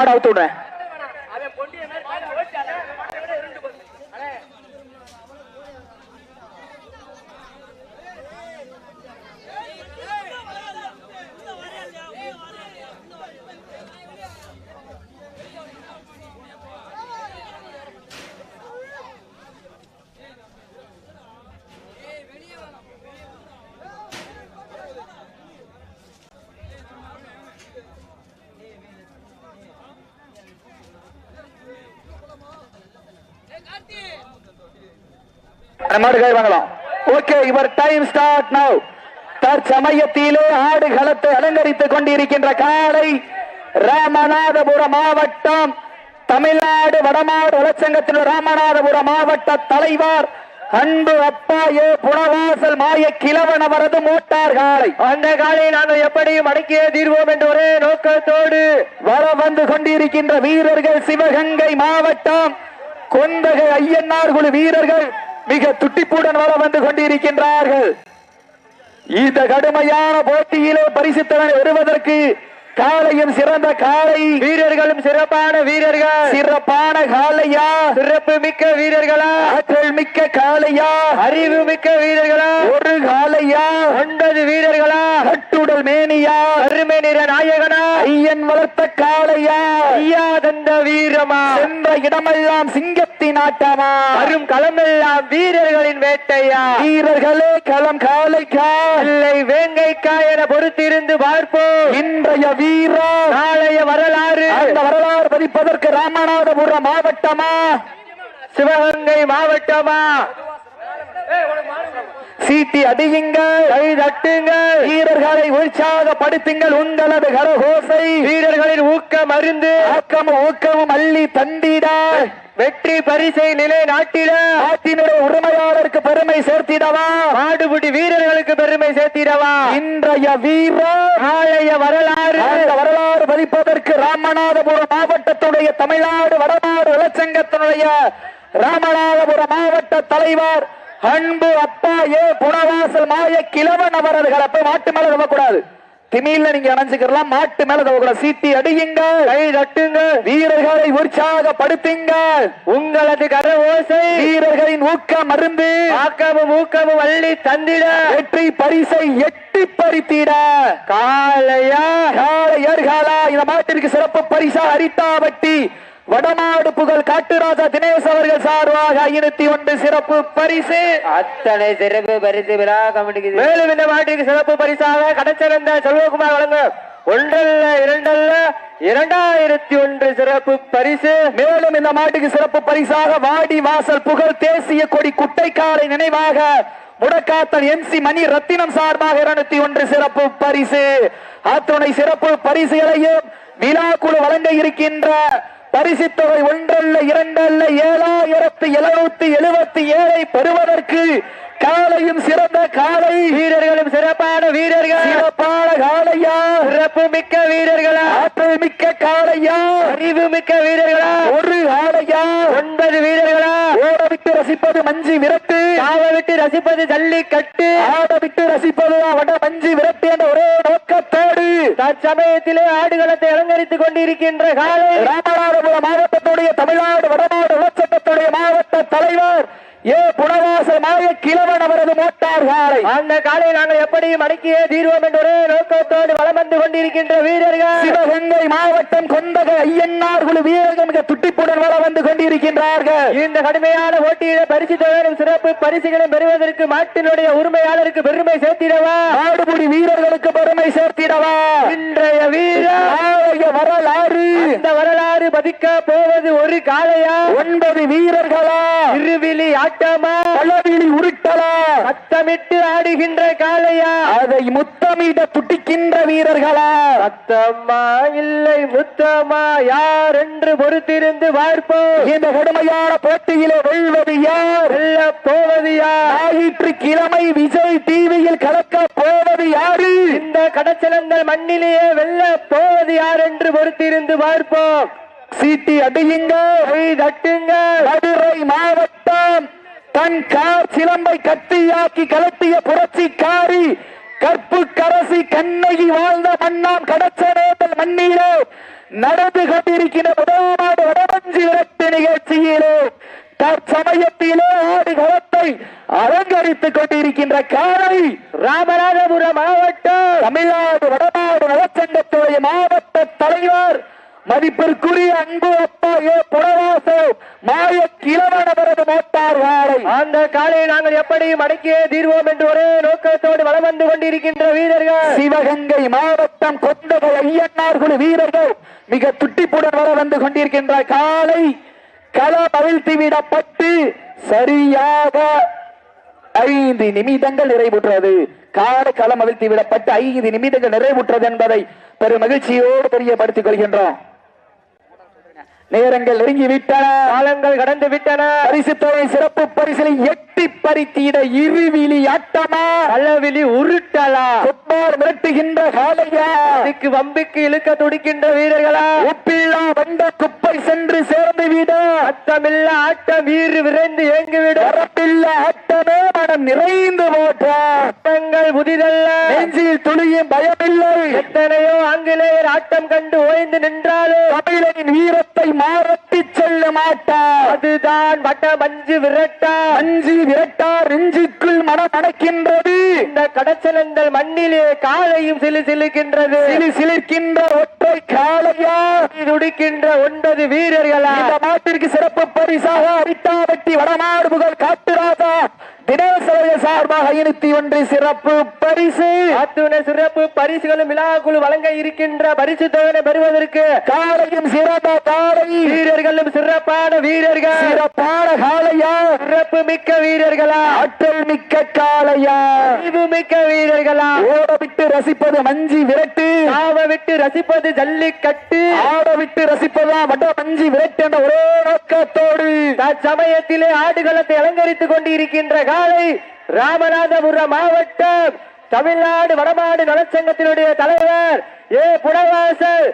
மாடு மாடு கை வாங்கலாம். ஓகே இவர் டைம் ஸ்டார்ட் நவ் தற்சமயத்திலே ஆடு களத்தை அலங்கரித்துக் கொண்டிருக்கின்ற காலை ராமநாதபுரம் மாவட்டம் தமிழ்நாடு வடமாடு வளச்சங்கத்தின் ராமநாதபுரம் மாவட்ட தலைவர் அன்பு அப்பா ஏ புனவாசல் மாய கிழவன் அவரது மோட்டார் காலை. அந்த காலை நாங்கள் எப்படியும் அடக்கியே தீர்வோம் என்ற ஒரே நோக்கத்தோடு வர வந்து கொண்டிருக்கின்ற வீரர்கள் சிவகங்கை மாவட்டம் கொந்தகை ஐயன்னார் குழு வீரர்கள் மிக துட்டிப்புடன் வர வந்து கொண்டிருக்கின்றார்கள். இந்த கடுமையான போட்டியிலே பரிசுத்தவன் வருவதற்கு காலையும் சிறந்த காலை. வீரர்களும் சிறப்பான வீரர்கள். சிறப்பான காலையா? சிறப்பு மிக்க வீரர்களா? ஆற்றல் மிக்க காலையா? அறிவு மிக்க வீரர்களா? ஒரு காலையா? ஒன்பது வீரர்களா? கட்டுடல் மேனியா? அருமை நிற நாயகனா? ஐயன் வளர்த்த காளையா ஐயா தந்த வீரமா? சென்ற இடமெல்லாம் சிங்கத்தின் ஆட்டமா வரும் களமெல்லாம் வீரர்களின் வேட்டையா? வீரர்களே களம் இல்லை வேங்கைக்கா என பொறுத்திருந்து பார்ப்போம். இன்றைய வீரா? நாளைய வரலாறு. அந்த வரலாறு பதிப்பதற்கு ராமநாதபுரம் மாவட்டமா? சிவகங்கை மாவட்டமா? சீட்டி அடியுங்கள். கை தட்டுங்கள். வீரர்களை உற்சாகப்படுத்துங்கள். உங்களது கரகோசை. வீரர்களின் ஊக்கம் அருந்து. ஆக்கமும் ஊக்கமும் அள்ளி தந்திட. வெற்றி பரிசை நிலை நாட்டிட. நாட்டினுடைய உரிமையாளருக்கு பெருமை சேர்த்திடவா? மாடுபிடி வீரர்களுக்கு பெருமை சேர்த்திடவா? இன்றைய வீரர் நாளைய வரலாறு. வரலாறு பதிப்பதற்கு ராமநாதபுரம் மாவட்டத்துடைய தமிழ்நாடு வடநாடு வளச்சங்கத்தினுடைய ராமநாதபுரம் மாவட்ட தலைவர் அன்பு அப்பா ஏ. புனவாசல் மாய கிழவன் அவரது கலப்பை மாட்டு மேல தவக்கூடாது திமியில நீங்க அணைஞ்சுக்கலாம் மாட்டு மேல தவக்கூடாது சீட்டி அடியுங்கள். கை தட்டுங்க வீரர்களை உற்சாகப்படுத்துங்கள். உங்களது கர ஓசை வீரர்களின் ஊக்க மருந்து ஆக்கமும் ஊக்கமும் வள்ளி தந்திட. வெற்றி பரிசை எட்டி பறித்திட. காளையா? காலையர்களா இந்த மாட்டிற்கு சிறப்பு பரிசா அரித்தாவட்டி. வடமாடு புகழ் காட்டுராஜா தினேஷ் அவர்கள் சார்பாக ஐநூத்தி ஒன்று சிறப்பு பரிசு. அத்தனை சிறப்பு பரிசு விழா கமிட்டிக்கு மேலும் இந்த மாட்டிற்கு சிறப்பு பரிசாக கடச்சிறந்த செல்வகுமார் வழங்கும் ஒன்றல்ல இரண்டல்ல இரண்டாயிரத்தி ஒன்று சிறப்பு பரிசு. மேலும் இந்த மாட்டுக்கு சிறப்பு பரிசாக வாடி வாசல் புகழ் தேசிய கொடி குட்டைக்காலை நினைவாக முடக்காத்தல் எம் சி மணி ரத்தினம் சார்பாக இருநூத்தி ஒன்று சிறப்பு பரிசு. அத்துணை சிறப்பு பரிசுகளையும் விழா குழு வழங்க இருக்கின்ற பரிசு தொகை ஒன்றல்ல இரண்டல்ல ஏழாயிரத்து எழுநூத்தி எழுபத்தி ஏழை பெறுவதற்கு காலையும் சிறந்த காலை. வீரர்களும் சிறப்பான வீரர்கள். சிறப்பான காலையா? சிறப்பு மிக்க வீரர்களா? ஆற்றல் மிக்க காலையா? அறிவு மிக்க வீரர்களா? ஒரு காலையா? ஒன்பது வீரர்களா ரசிப்பது மஞ்சி விரட்டு. ஆட விட்டு ரசிப்பது ஜல்லிக்கட்டு. ஆட விட்டு ரசிப்பது வட மஞ்சி விரட்டு என்ற ஒரே நோக்கத்தோடு. தற்சமயத்திலே ஆடுகளத்தை அலங்கரித்துக் கொண்டிருக்கின்ற காலை. ராமநாதபுரம் மாவட்டத்துடைய தமிழ்நாடு வடநாடு உலச்சட்டத்துடைய மாவட்ட தலைவர் ஏ. புனவாசல் மாய கிழவன் அவரது மோட்டார் காலை அந்த காலை நாங்கள் எப்படியும் அடக்கியே தீர்வோம் என்ற ஒரே நோக்கத்தோடு வலம் வந்து கொண்டிருக்கின்ற வீரர்கள். சிவகங்கை மாவட்டம் கொண்டக ஐயன்னார் குழு வீரர்கள் மிக துட்டிப்புடன் வளம் வந்து கொண்டிருக்கின்றார்கள். இந்த கடுமையான போட்டியில பரிசு தொகையும் சிறப்பு பரிசுகளும் பெறுவதற்கு மாட்டினுடைய உரிமையாளருக்கு பெருமை சேர்த்திடவா? நாடுபுடி வீரர்களுக்கு பெருமை சேர்த்திடவா? இன்றைய வீரர் வரலாறு. இந்த வரலாறு பதிக்க போவது ஒரு காளையா? ஒன்பது வீரர்களா? இருவிழி ஆட்டமா? பலவிழி உருட்டலா? சத்தமிட்டு ஆடுகின்ற காளையா? அதை முத்தமிட துடிக்கின்ற வீரர்களா? சத்தம்மா இல்லை முத்தமா யார் என்று பொறுத்திருந்து பார்ப்போம். இந்த கடுமையான போட்டியிலே வெல்வது யார்? வெல்ல போவது யார்? ஞாயிற்றுக்கிழமை விஜய் டிவியில் கலக்க போவது யாரு? இந்த கடச்சலங்கள் மண்ணிலேயே வெல்ல போவது யார் என்று பொறுத்திருந்து பார்ப்போம். சீட்டி அடியுங்க தட்டுங்க மதுரை மாவட்டம் தன் கார் சிலம்பை கத்தியாக்கி கலட்டிய புரட்சிக்காரி கற்பு கரசி கண்ணகி வாழ்ந்த மண்ணாம் கடச்சனேதல் மண்ணிலே நடந்து கொண்டிருக்கிற முதலாவது வடமஞ்சி விரட்டு நிகழ்ச்சியிலே தற்சமயத்திலே ஆடு களத்தை அலங்கரித்துக் கொண்டிருக்கின்ற காலை ராமநாதபுரம் மாவட்டம் தமிழ்நாடு வடநாடு நலச்சங்கத்துடைய மாவட்ட தலைவர் மதிப்பிற்குரிய அன்பு அப்பா ஏ புறவாசோ மாய கிழவனவரது மோட்டார் வாழை அந்த காலையை நாங்கள் எப்படி மடக்கியே தீர்வோம் என்று ஒரே நோக்கத்தோடு வலம் வந்து கொண்டிருக்கின்ற வீரர்கள். சிவகங்கை மாவட்டம் கொந்தகை ஐயன்னார் குழு வீரர்கள் மிக துட்டிப்புடன் வர வந்து கொண்டிருக்கின்ற காலை களம் அவிழ்த்து விடப்பட்டு சரியாக ஐந்து நிமிடங்கள் நிறைவுற்றது. காலை களம் அவிழ்த்து விடப்பட்டு ஐந்து நிமிடங்கள் நிறைவுற்றது என்பதை பெரும் மகிழ்ச்சியோடு தெரியப்படுத்திக் கொள்கின்றோம். நேரங்கள் நெருங்கி விட்டன காலங்கள் கடந்து விட்டன பரிசு தொகை சிறப்பு பரிசிலை எட்டி பறித்திட இருவிழி ஆட்டமா? அளவிலி உருட்டலா? கொப்பார் மிரட்டுகின்ற காலையா அதுக்கு வம்பிக்கு இழுக்க துடிக்கின்ற வீரர்களா? உப்பில்லா வந்த குப்பை சென்று சேர்ந்து விட? அத்தமில்ல ஆட்டம் வீறு விரைந்து இயங்கிவிடும் வரப்பில்ல ஆட்டமே மனம் நிறைந்து போட்ட. ஆட்டங்கள் புதிதல்ல. நெஞ்சில் துளியும் பயமில்லை. எத்தனையோ ஆங்கிலேயர் ஆட்டம் கண்டு ஓய்ந்து நின்றாலும். தமிழனின் வீரத்தை மாறட்டி செல்ல மாட்டார் அதுதான் வட்ட மஞ்சு விரட்டா அஞ்சு விரட்டார் நெஞ்சுக்குள் மனம் அடைக்கின்றது இந்த கடச்சலந்தல் மண்ணிலே காலையும் சிலு சிலுக்கின்றது. சிலி சிலிர்க்கின்ற ஒற்றை காளையா? துடிக்கின்ற ஒன்பது வீரர்களா? இந்த நாட்டிற்கு சிறப்பு பரிசாக அரிட்டாவட்டி வடமாடு புகழ் காட்டுராஜா தினேசரைய சார்பாக இனித்தி ஒன்று சிறப்பு பரிசு. அத்துணை சிறப்பு பரிசுகளும் விழாக்குழு வழங்க இருக்கின்ற பரிசு தொகை பெறுவதற்கு காலையும் சிறந்த காலை. வீரர்களும் சிறப்பான வீரர்கள். சிறப்பான காளையா சிறப்பு மிக்க வீரர்களா. ஆற்றல் மிக்க காளையா அறிவு மிக்க வீரர்களா. ஓட விட்டு ரசிப்பது மஞ்சி விரட்டு. காவ விட்டு ரசிப்பது ஜல்லிக்கட்டு. ஆட விட்டு ரசிப்பதா வட மஞ்சி விரட்டு என்ற ஒரே நோக்கத்தோடு. தற்சமயத்திலே ஆடுகளத்தை அலங்கரித்துக் கொண்டிருக்கின்ற நாளை ராமநாதபுரம் மாவட்டம் தமிழ்நாடு வடமாடு நலச்சங்கத்தினுடைய தலைவர் ஏ. புனவாசல்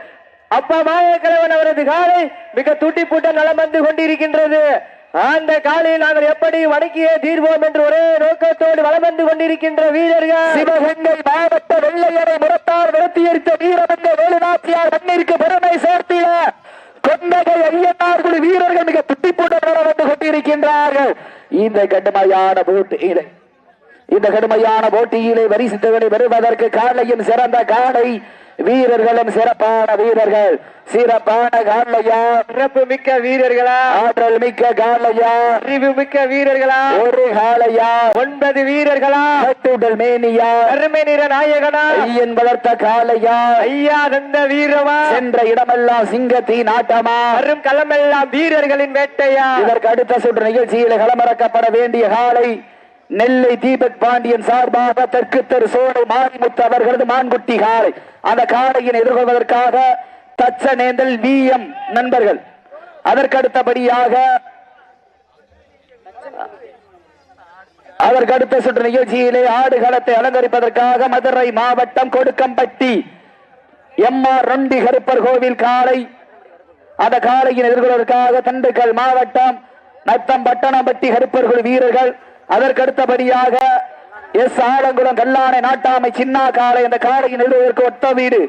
அப்பா மாயக்கிழவன் அவரது காலை மிக துட்டி பூட்ட நலம் வந்து கொண்டிருக்கின்றது. அந்த காலையில் நாங்கள் எப்படி வணக்கியே தீர்வோம் என்று ஒரே நோக்கத்தோடு வளம் வந்து கொண்டிருக்கின்ற வீரர்கள் சிவகங்கை மாவட்ட வெள்ளையரை முரத்தார் நிறுத்தி எரித்த வீரமங்க வேலுநாச்சியார் மண்ணிற்கு பெருமை சேர்த்திட கொண்டகை ஐயனார் வீரர்கள் மிக துட்டி போட்டு வந்து கொண்டிருக்கின்றார்கள். இந்த கடுமையான இதை. இந்த கடுமையான போட்டியிலே வரிசுத்தவனை பெறுவதற்கு காலையும் சிறந்த காலை வீரர்களும் சிறப்பான வீரர்கள். சிறப்பான காலையா? சிறப்பு மிக்க வீரர்களா? ஆற்றல் மிக்க காலையா? அறிவு மிக்க வீரர்களா? ஒரு காலையா? ஒன்பது வீரர்களா? கட்டுடல் மேனியா? அருமை நிற நாயகனா? ஐயன் வளர்த்த காலையா? ஐயா தந்த வீரமா? சென்ற இடமெல்லாம் சிங்கத்தின் ஆட்டமா? வரும் களமெல்லாம் வீரர்களின் வேட்டையா? இதற்கு அடுத்த சுற்று நிகழ்ச்சியில் களமிறக்கப்பட வேண்டிய காலை. நெல்லை தீபக் பாண்டியன் சார்பாக தெற்கு தெரு சோலை மாரிமுத்து அவர்களது மான்குட்டி காலை அந்த காலையின் எதிர்கொள்வதற்காக தச்சநேந்தல் வி எம் நண்பர்கள். அதற்கு அடுத்தபடியாக சுற்று நிகழ்ச்சியிலே ஆடுகளத்தை அலங்கரிப்பதற்காக மதுரை மாவட்டம் கொடுக்கம்பட்டி எம் ஆர் ரொண்டி கருப்பர் கோவில் காலை அந்த காலையின் எதிர்கொள்வதற்காக திண்டுக்கல் மாவட்டம் நத்தம் பட்டணம்பட்டி கருப்பர்கள் வீரர்கள் அதற்கடுத்தபடியாக எஸ் ஆலங்குளம் கல்லானை நாட்டாமை சின்னா காலை அந்த காலையின் நிறுவதற்கு ஒத்த வீடு.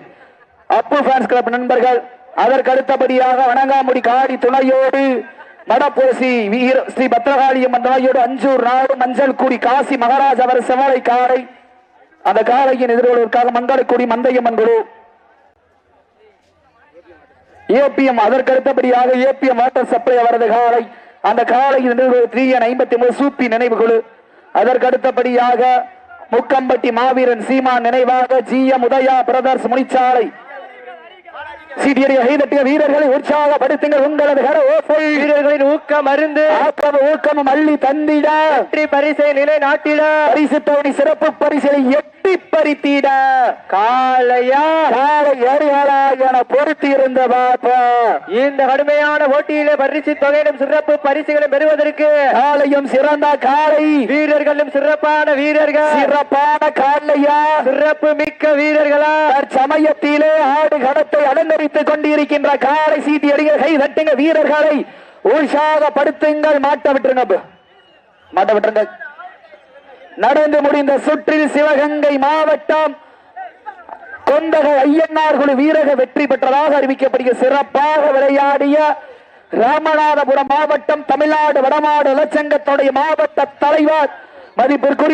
அப்பு ஃபேன்ஸ் கிளப் நண்பர்கள் அதற்கடுத்தபடியாக வணங்காமுடி காடி துணையோடு மடப்பூசி வீர ஸ்ரீ பத்ரகாளியம்மன் துணையோடு அஞ்சூர் நாடு மஞ்சள் கூடி காசி மகாராஜ் அவர் செவலை காலை அந்த காலையின் எதிர்கொள்வதற்காக மங்களக்குடி மந்தையம்மன் குழு. ஏபிஎம் அதற்கடுத்தபடியாக ஏபிஎம் வாட்டர் சப்ளை அவரது காலை அந்த காலையில் த்ரீ ஐம்பத்தி மூணு சூப்பி நினைவு குழு அதற்கடுத்தபடியாக முக்கம்பட்டி மாவீரன் சீமான் நினைவாக G M Udaya brothers Munichalai சீட்டியடிய கைதட்டிய வீரர்களை உற்சாகப்படுத்துங்கள். உங்களது கர ஓசை. வீரர்களின் ஊக்கம் அருந்து ஆக்கம் ஊக்கமும் அள்ளி தந்திட. வெற்றி பரிசை நிலைநாட்டிட பரிசு தோணி சிறப்பு பரிசிலை எட்டி பறித்திட. காளையா? காலை ஏறியாளா என பொருத்தி இருந்த பாப்பா இந்த கடுமையான போட்டியிலே பரிசு தொகையிடும் சிறப்பு பரிசுகளை பெறுவதற்கு காலையும் சிறந்த காலை வீரர்களும் சிறப்பான வீரர்கள். சிறப்பான காலையா சிறப்பு மிக்க வீரர்களா? சமயத்திலே ஆடு கடத்தை அலங்கரித்துக் கொண்டிருக்கின்ற காரை சீட்டி அடிங்க கை தட்டுங்க வீரர்களை உற்சாகப்படுத்துங்கள். மாட்ட விட்டுருங்க மாட்ட விட்டுருங்க நடந்து முடிந்த சுற்றில் சிவகங்கை மாவட்டம் கொந்தகை ஐயன்னார் குழு வீரக வெற்றி பெற்றதாக அறிவிக்கப்படுகிற சிறப்பாக விளையாடிய ராமநாதபுரம் மாவட்டம் தமிழ்நாடு வடமாடு இலச்சங்கத்துடைய மாவட்ட தலைவர் மதிப்பிற்குரிய